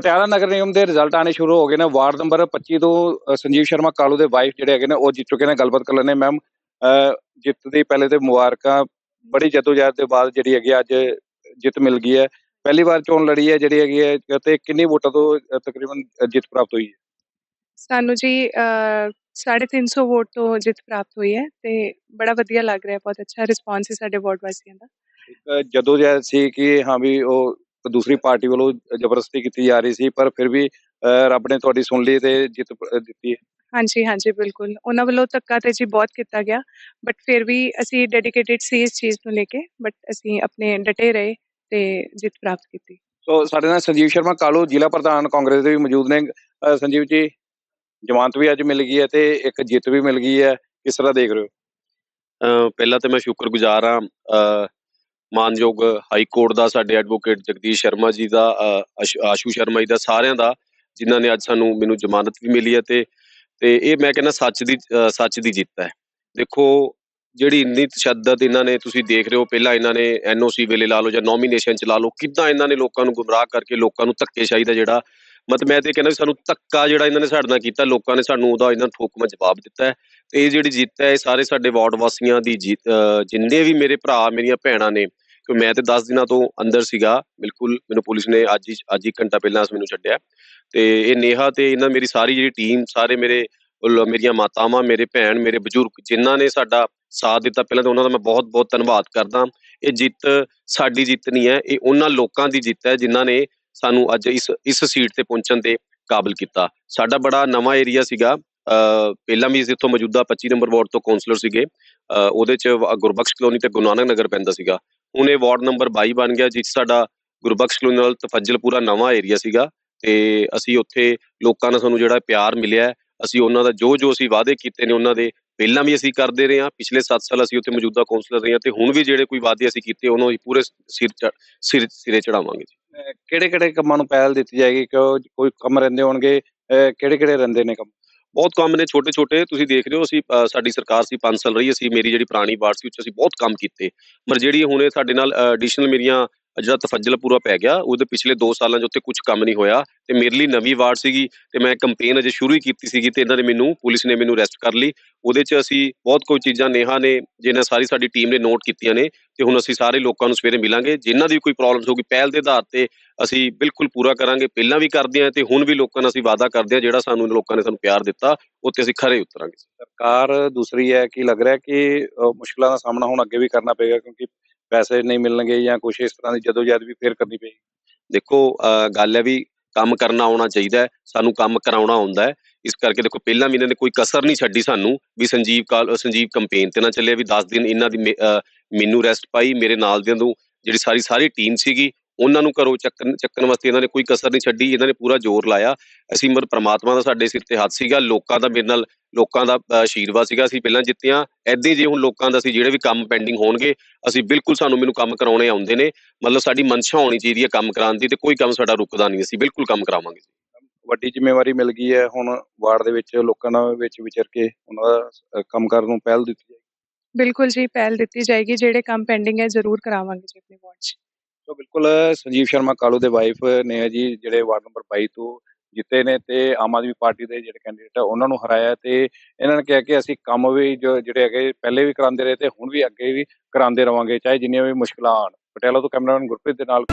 ਪਟਿਆਲਾ ਨਗਰ ਨਿਗਮ ਦੇ ਰਿਜ਼ਲਟ ਆਣੇ ਸ਼ੁਰੂ ਹੋ ਗਏ ਨੇ। ਵਾਰਡ ਨੰਬਰ 25 ਤੋਂ ਸੰਜੀਵ ਸ਼ਰਮਾ ਕਾਲੂ ਦੇ ਵਾਈਫ ਜਿਹੜੇ ਹੈਗੇ ਨੇ ਉਹ ਜਿੱਤ ਚੁੱਕੇ ਨੇ। ਗੱਲਬਾਤ ਕਰ ਲੈਣੇ ਮੈਮ ਜਿੱਤ ਦੀ ਪਹਿਲੇ ਤੇ ਮੁਬਾਰਕਾਂ। ਬੜੀ ਜਦੋਜਹਿਦ ਦੇ ਬਾਅਦ ਜਿਹੜੀ ਹੈਗੀ ਅੱਜ ਜਿੱਤ ਮਿਲ ਗਈ ਹੈ। ਪਹਿਲੀ ਵਾਰ ਚੋਣ ਲੜੀ ਹੈ ਜਿਹੜੀ ਹੈਗੀ ਹੈ ਤੇ ਕਿੰਨੀ ਵੋਟਾਂ ਤੋਂ ਤਕਰੀਬਨ ਜਿੱਤ ਪ੍ਰਾਪਤ ਹੋਈ ਹੈ? ਸਾਨੂੰ ਜੀ ਅ, 350 ਵੋਟ ਤੋਂ ਜਿੱਤ ਪ੍ਰਾਪਤ ਹੋਈ ਹੈ ਤੇ ਬੜਾ ਵਧੀਆ ਲੱਗ ਰਿਹਾ। ਬਹੁਤ ਅੱਛਾ ਰਿਸਪਾਂਸ ਹੈ ਸਾਡੇ ਵਾਰਡ ਵਾਸੀਆਂ ਦਾ। ਇੱਕ ਜਦੋਜਹਿਦ ਸੀ ਕਿ ਹਾਂ ਵੀ ਉਹ ਦੂਸਰੀ ਪਾਰਟੀ ਵੱਲੋਂ ਜ਼ਬਰਦਸਤੀ ਕੀਤੀ ਜਾ ਰਹੀ ਸੀ ਪਰ ਫਿਰ ਵੀ ਰੱਬ ਨੇ ਤੁਹਾਡੀ ਸੁਣ ਲਈ ਤੇ ਜਿੱਤ ਦਿੱਤੀ ਹੈ। ਹਾਂਜੀ ਹਾਂਜੀ ਬਿਲਕੁਲ। ਉਹਨਾਂ ਵੱਲੋਂ ਧੱਕਾ ਤੇ ਜੀ ਬਹੁਤ ਕੀਤਾ ਗਿਆ ਬਟ ਫਿਰ ਵੀ ਅਸੀਂ ਡੈਡੀਕੇਟਿਡ ਸੀ ਇਸ ਚੀਜ਼ ਨੂੰ ਲੈ ਕੇ ਬਟ ਅਸੀਂ ਆਪਣੇ ਡਟੇ ਰਹੇ ਤੇ ਜਿੱਤ ਪ੍ਰਾਪਤ ਕੀਤੀ। ਸੋ ਸਾਡੇ ਨਾਲ ਸੰਜੀਵ ਸ਼ਰਮਾ ਕਾਲੂ ਜ਼ਿਲ੍ਹਾ ਪ੍ਰਧਾਨ ਕਾਂਗਰਸ ਦੇ ਵੀ ਮੌਜੂਦ ਨੇ। ਸੰਜੀਵ ਜੀ ਜਮਾਨਤ ਵੀ ਅੱਜ ਮਿਲ ਗਈ ਹੈ ਤੇ ਇੱਕ ਜਿੱਤ ਵੀ ਮਿਲ ਗਈ ਹੈ। ਕਿਸ ਤਰ੍ਹਾਂ ਦੇਖ ਰਹੇ ਹੋ? ਪਹਿਲਾਂ ਤੇ ਮੈਂ ਸ਼ੁਕਰਗੁਜ਼ਾਰ ਹਾਂ ਮਾਨਯੋਗ ਹਾਈ ਕੋਰਟ ਦਾ ਸਾਡੇ ਐਡਵੋਕੇਟ ਜਗਦੀਸ਼ ਸ਼ਰਮਾ ਜੀ ਦਾ ਆਸ਼ੂ ਸ਼ਰਮਾ ਜੀ ਦਾ, ਸਾਰਿਆਂ ਦਾ, ਜਿਨ੍ਹਾਂ ਨੇ ਅੱਜ ਸਾਨੂੰ ਮੈਨੂੰ ਜ਼ਮਾਨਤ ਵੀ ਮਿਲੀ ਹੈ ਤੇ ਤੇ ਇਹ ਮੈਂ ਕਹਿੰਦਾ ਸੱਚ ਦੀ ਸੱਚ ਦੀ ਜਿੱਤ ਹੈ। ਦੇਖੋ, ਜਿਹੜੀ ਇੰਨੀ ਤਸ਼ੱਦਦ ਇਹਨਾਂ ਨੇ ਤੁਸੀਂ ਦੇਖ ਰਹੇ ਹੋ, ਪਹਿਲਾਂ ਇਹਨਾਂ ਨੇ ਐਨਓਸੀ ਵੇਲੇ ਲਾ ਲਓ ਜਾਂ ਨੋਮੀਨੇਸ਼ਨ ਚ ਲਾ ਲਓ, ਕਿੱਦਾਂ ਇਹਨਾਂ ਨੇ ਲੋਕਾਂ ਨੂੰ ਗੁੰਮਰਾਹ ਕਰਕੇ ਲੋਕਾਂ ਨੂੰ ਧੱਕੇਸ਼ਾਹੀ ਦਾ ਜਿਹੜਾ ਮਤ ਮੈਂ ਤੇ ਕਹਿੰਦਾ ਵੀ ਸਾਨੂੰ ਧੱਕਾ ਜਿਹੜਾ ਇਹਨਾਂ ਨੇ ਸਾਡੇ ਨਾਲ ਕੀਤਾ, ਲੋਕਾਂ ਨੇ ਸਾਨੂੰ ਉਹਦਾ ਇਹਨਾਂ ਨੂੰ ਠੋਕਵਾਂ ਜਵਾਬ ਦਿੱਤਾ ਹੈ। ਤੇ ਇਹ ਜਿਹੜੀ ਜਿੱਤ ਹੈ, ਇਹ ਸਾਰੇ ਸਾਡੇ ਵਾਰਡ ਵਾਸੀਆਂ ਦੀ ਜਿੱਤ ਜਿੰਨੇ ਵੀ ਮੇਰੇ ਭਰਾ, ਮੇਰੀਆਂ ਭੈਣਾਂ ਨੇ ਕਿ ਮੈਂ ਤੇ 10 ਦਿਨਾਂ ਤੋਂ ਅੰਦਰ ਸੀਗਾ ਬਿਲਕੁਲ ਮੈਨੂੰ ਪੁਲਿਸ ਨੇ ਅੱਜ ਹੀ ਅੱਜ ਹੀ ਘੰਟਾ ਪਹਿਲਾਂ ਮੈਨੂੰ ਛੱਡਿਆ। ਤੇ ਇਹ ਨੇਹਾ ਤੇ ਇਹਨਾਂ ਮੇਰੀ ਸਾਰੀ ਜਿਹੜੀ ਟੀਮ ਸਾਰੇ ਮੇਰੇ ਮੇਰੀਆਂ ਮਾਤਾਵਾਂ ਮੇਰੇ ਭੈਣ ਮੇਰੇ ਬਜ਼ੁਰਗ ਜਿਨ੍ਹਾਂ ਨੇ ਸਾਡਾ ਸਾਥ ਦਿੱਤਾ ਪਹਿਲਾਂ ਤਾਂ ਉਹਨਾਂ ਦਾ ਮੈਂ ਬਹੁਤ ਬਹੁਤ ਧੰਨਵਾਦ ਕਰਦਾ। ਇਹ ਜਿੱਤ ਸਾਡੀ ਜਿੱਤ ਨਹੀਂ ਹੈ ਇਹ ਉਹਨਾਂ ਲੋਕਾਂ ਦੀ ਜਿੱਤ ਹੈ ਜਿਨ੍ਹਾਂ ਨੇ ਸਾਨੂੰ ਅੱਜ ਇਸ ਇਸ ਸੀਟ ਤੇ ਪਹੁੰਚਣ ਦੇ ਕਾਬਿਲ ਕੀਤਾ। ਸਾਡਾ ਬੜਾ ਨਵਾਂ ਏਰੀਆ ਸੀਗਾ। ਪਹਿਲਾਂ ਵੀ ਇੱਥੋਂ ਮੌਜੂਦਾ 25 ਨੰਬਰ ਵਾਰਡ ਤੋਂ ਕਾਉਂਸਲਰ ਸੀਗੇ। ਅ, ਉਹਦੇ ਚ ਗੁਰਬਖਸ਼ ਕਲੋਨੀ ਤੇ ਗੁਰੂ ਨਾਨਕ ਨਗਰ ਪੈਂਦਾ ਸੀਗਾ। ਹੁਣ ਇਹ ਵਾਰਡ ਨੰਬਰ 22 ਬਣ ਗਿਆ ਜਿਸ ਸਾਡਾ ਗੁਰਬਖਸ਼ ਕਲੋਨੀ ਨਾਲ ਤਫੱਜਲਪੁਰਾ ਨਵਾਂ ਏਰੀਆ ਸੀਗਾ ਤੇ ਅਸੀਂ ਉੱਥੇ ਲੋਕਾਂ ਨਾਲ ਸਾਨੂੰ ਜਿਹੜਾ ਪਿਆਰ ਮਿਲਿਆ ਅਸੀਂ ਉਹਨਾਂ ਦਾ ਜੋ ਜੋ ਅਸੀਂ ਵਾਅਦੇ ਕੀਤੇ ਨੇ ਉਹਨਾਂ ਦੇ, ਪਹਿਲਾਂ ਵੀ ਅਸੀਂ ਕਰਦੇ ਰਹੇ ਹਾਂ, ਪਿਛਲੇ 7 ਸਾਲ ਅਸੀਂ ਉੱਥੇ ਮੌਜੂਦਾ ਕਾਉਂਸਲਰ ਰਹੇ ਹਾਂ ਤੇ ਹੁਣ ਵੀ ਜਿਹੜੇ ਕੋਈ ਵਾਅਦੇ ਅਸੀਂ ਕੀਤੇ ਉਹਨਾਂ ਨੂੰ ਅਸੀਂ ਪੂਰੇ ਸਿਰ ਸਿਰ, ਸਿਰੇ ਚੜਾਵਾਂਗੇ ਕਿਹੜੇ ਕਿਹੜੇ ਕੰਮਾਂ ਨੂੰ ਪਹਿਲ ਦਿੱਤੀ ਜਾਏਗੀ? ਕਿਉਂ ਕੋਈ ਕੰਮ ਰਹਿੰਦੇ ਹੋਣਗੇ? ਕਿਹੜੇ ਕਿਹੜੇ ਰਹਿੰਦੇ ਨੇ ਕੰਮ? ਬਹੁਤ ਕੰਮ ਨੇ ਛੋਟੇ ਛੋਟੇ ਤੁਸੀਂ ਦੇਖ ਰਹੇ ਹੋ ਅਸੀਂ ਅ, ਸਾਡੀ ਸਰਕਾਰ ਸੀ 5 ਸਾਲ ਰਹੀ ਅਸੀਂ ਮੇਰੀ ਜਿਹੜੀ ਪੁਰਾਣੀ ਵਾਰਡ ਸੀ ਉੱਚ ਅਸੀਂ ਬਹੁਤ ਕੰਮ ਕੀਤੇ। ਪਰ ਜਿਹੜੀ ਹੁਣੇ ਸਾਡੇ ਨਾਲ ਐਡੀਸ਼ਨਲ ਮੇਰੀਆਂ ਜਿਹੜਾ ਤਫਜਲ ਪੂਰਾ ਪੈ ਗਿਆ। ਉਹਦੇ ਪਿਛਲੇ 2 ਸਾਲਾਂ 'ਚ ਉੱਥੇ ਕੁਝ ਕੰਮ ਨਹੀਂ ਹੋਇਆ ਤੇ ਮੇਰੇ ਲਈ ਨਵੀਂ ਵਾਰ ਸੀਗੀ ਤੇ ਮੈਂ ਕੰਪੇਨ ਅਜੇ ਸ਼ੁਰੂ ਹੀ ਕੀਤੀ ਸੀਗੀ ਤੇ ਇਹਨਾਂ ਨੇ ਮੈਨੂੰ ਪੁਲਿਸ ਨੇ ਮੈਨੂੰ ਅਰੈਸਟ ਕਰ ਲਈ। ਉਹਦੇ 'ਚ ਅਸੀਂ ਬਹੁਤ ਕੋਈ ਚੀਜ਼ਾਂ ਨੇਹਾ ਨੇ ਜਿਹਨਾਂ ਸਾਰੀ ਸਾਡੀ ਟੀਮ ਨੇ ਨੋਟ ਕੀਤੀਆਂ ਨੇ ਤੇ ਹੁਣ ਅਸੀਂ ਸਾਰੇ ਲੋਕਾਂ ਨੂੰ ਸਵੇਰੇ ਮਿਲਾਂਗੇ। ਜਿਨ੍ਹਾਂ ਦੀ ਕੋਈ ਪ੍ਰੋਬਲਮਸ ਹੋਊਗੀ ਪਹਿਲ ਦੇ ਆਧਾਰ ਤੇ ਅਸੀਂ ਬਿਲਕੁਲ ਪੂਰਾ ਕਰਾਂਗੇ। ਪਹਿਲਾਂ ਵੀ ਕਰਦੇ ਹਾਂ ਤੇ ਹੁਣ ਵੀ ਲੋਕਾਂ ਨਾਲ ਅਸੀਂ ਵਾਅਦਾ ਕਰਦੇ ਹਾਂ ਜਿਹੜਾ ਸਾਨੂੰ ਲੋਕਾਂ ਨੇ ਸਾਨੂੰ ਪਿਆਰ ਦਿੱਤਾ ਉੱਤੇ ਅਸੀਂ ਖਰੇ ਉਤਰਾਂਗੇ। ਸਰਕਾਰ ਦੂਸਰੀ ਹੈ ਕਿ ਲੱਗ ਰਿਹਾ ਕਿ ਅ, ਮੁਸ਼ਕਲਾਂ ਦਾ ਸਾਹਮਣਾ ਹੁਣ ਅੱਗੇ ਵੀ ਕਰਨਾ ਪਏਗਾ ਕਿਉਂਕਿ ਪੈਸੇ ਨਹੀਂ ਮਿਲਣਗੇ ਜਾਂ ਕੁਝ ਇਸ ਤਰ੍ਹਾਂ ਦੀ ਜਦੋਜਹਿਦ ਵੀ ਫੇਰ ਕਰਨੀ ਪਏਗੀ। ਦੇਖੋ ਅਹ ਗੱਲ ਹੈ ਵੀ ਕੰਮ ਕਰਨਾ ਆਉਣਾ ਚਾਹੀਦਾ ਸਾਨੂੰ ਕੰਮ ਕਰਾਉਣਾ ਆਉਂਦਾ ਹੈ। ਇਸ ਕਰਕੇ ਦੇਖੋ, ਪਹਿਲਾਂ ਵੀ ਇਹਨਾਂ ਨੇ ਕੋਈ ਕਸਰ ਨਹੀਂ ਛੱਡੀ ਸਾਨੂੰ ਵੀ ਸੰਜੀਵ ਕਾਲ, ਸੰਜੀਵ ਕੰਪੇਨ ਤੇ ਨਾ ਚੱਲਿਆ, ਵੀ 10 ਦਿਨ ਇਹਨਾਂ ਦੀ ਮੈਨੂੰ ਰੈਸਟ ਪਾਈ, ਮੇਰੇ ਨਾਲ ਦਿਆਂ ਨੂੰ ਜਿਹੜੀ ਸਾਰੀ ਸਾਰੀ ਟੀਮ ਸੀਗੀ ਉਹਨਾਂ ਨੂੰ ਘਰੋਂ ਚੱਕਣ ਚੱਕਣ ਵਾਸਤੇ ਇਹਨਾਂ ਨੇ ਕੋਈ ਕਸਰ ਨਹੀਂ ਛੱਡੀ ਇਹਨਾਂ ਨੇ ਪੂਰਾ ਜ਼ੋਰ ਲਾਇਆ। ਅਸੀਂ ਮਰ ਪ੍ਰਮਾਤਮਾ ਦਾ ਸਾਡੇ ਸਿਰ ਤੇ ਹੱਥ ਸੀਗਾ ਲੋਕਾਂ ਦਾ ਮੇਰੇ ਨਾਲ ਲੋਕਾਂ ਦਾ ਆਸ਼ੀਰਵਾਦ ਸੀਗਾ। ਅਸੀਂ ਪਹਿਲਾਂ ਜਿੱਤਿਆਂ। ਐਦਾਂ ਜੇ ਹੁਣ ਲੋਕਾਂ ਦਾ ਅਸੀਂ ਜਿਹੜੇ ਵੀ ਕੰਮ ਪੈਂਡਿੰਗ ਹੋਣਗੇ ਅਸੀਂ ਬਿਲਕੁਲ ਸਾਨੂੰ ਮੈਨੂੰ ਕੰਮ ਕਰਾਉਣੇ ਆਉਂਦੇ ਨੇ। ਮਤਲਬ ਸਾਡੀ ਮਨਸ਼ਾ ਹੋਣੀ ਚਾਹੀਦੀ ਹੈ ਕੰਮ ਕਰਾਉਣ ਦੀ ਤੇ ਕੋਈ ਕੰਮ ਸਾਡਾ ਰੁਕਦਾ ਨਹੀਂ ਅਸੀਂ ਬਿਲਕੁਲ ਕੰਮ ਕਰਾਵਾਂਗੇ। ਵੱਡੀ ਜ਼ਿੰਮੇਵਾਰੀ ਮਿਲ ਗਈ ਹੈ ਹੁਣ ਵਾਰਡ ਦੇ ਵਿੱਚ ਲੋਕਾਂ ਨਾਲ ਵਿੱਚ ਵਿਚਰ ਕੇ ਉਹਨਾਂ ਦਾ ਕੰਮ ਕਰਨ ਨੂੰ ਪਹਿਲ ਦਿੱਤੀ ਜਾਏਗੀ। ਬਿਲਕੁਲ ਜੀ ਪਹਿਲ ਦਿੱਤੀ ਜਾਏਗੀ। ਜਿਹੜੇ ਕੰਮ ਪੈਂਡਿੰਗ ਹੈ ਜ਼ਰੂਰ ਕਰਾਵਾਂਗੇ ਜੀ ਆਪਣੇ ਵਾਰਡ 'ਚ। ਸੋ ਬਿਲਕੁਲ ਸੰਜੀਵ ਸ਼ਰਮਾ ਕਾਲੂ ਦੇ ਵਾਈਫ ਨੇ ਜੀ, ਜਿਹੜੇ ਵਾਰਡ ਨੰਬਰ 22 ਤੋਂ ਜਿੱਤੇ ਨੇ ਤੇ ਆਮ ਆਦਮੀ ਪਾਰਟੀ ਦੇ ਜਿਹੜੇ ਕੈਂਡੀਡੇਟ ਆ, ਉਹਨਾਂ ਨੂੰ ਹਰਾਇਆ ਤੇ ਇਹਨਾਂ ਨੇ ਕਿਹਾ ਕਿ ਅਸੀਂ ਕੰਮ ਵੀ ਜੋ ਜਿਹੜੇ ਹੈਗੇ ਪਹਿਲੇ ਵੀ ਕਰਾਉਂਦੇ ਰਹੇ ਤੇ ਹੁਣ ਵੀ ਅੱਗੇ ਵੀ ਕਰਾਉਂਦੇ ਰਵਾਂਗੇ, ਚਾਹੇ ਜਿੰਨੀਆਂ ਵੀ ਮੁਸ਼ਕਲਾਂ ਆਣ ਪਟਿਆਲਾ ਤੋਂ ਕੈਮਰਾਮੈਨ ਗੁਰਪ੍ਰੀਤ ਦੇ ਨਾਲ